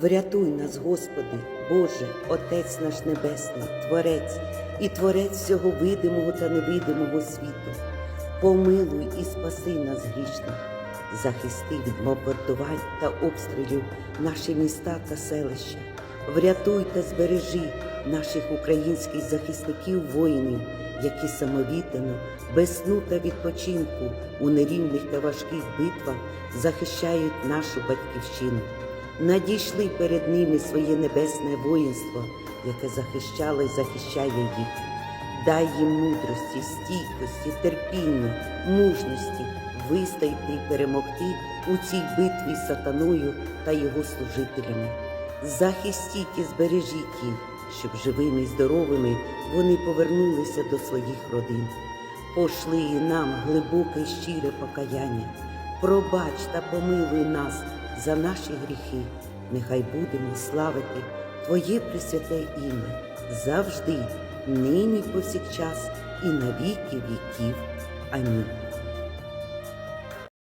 Врятуй нас, Господи, Боже, Отець наш Небесний, Творець і Творець всього видимого та невидимого світу. Помилуй і спаси нас грішних, захисти від бомбардувань та обстрілів наші міста та селища. Врятуй та збережи наших українських захисників воїнів, які самовіддано, без сну та відпочинку у нерівних та важких битвах захищають нашу батьківщину. Надійшли перед ними своє небесне воїнство, яке захищало і захищає їх. Дай їм мудрості, стійкості, терпіння, мужності вистояти і перемогти у цій битві з сатаною та його служителями. Захистіть і збережіть їх, щоб живими і здоровими вони повернулися до своїх родин. Пошли і нам глибоке щире покаяння. Пробач та помилуй нас за наші гріхи. Нехай будемо славити Твоє пресвяте ім'я завжди, нині повсякчас і на віки віків. Амінь.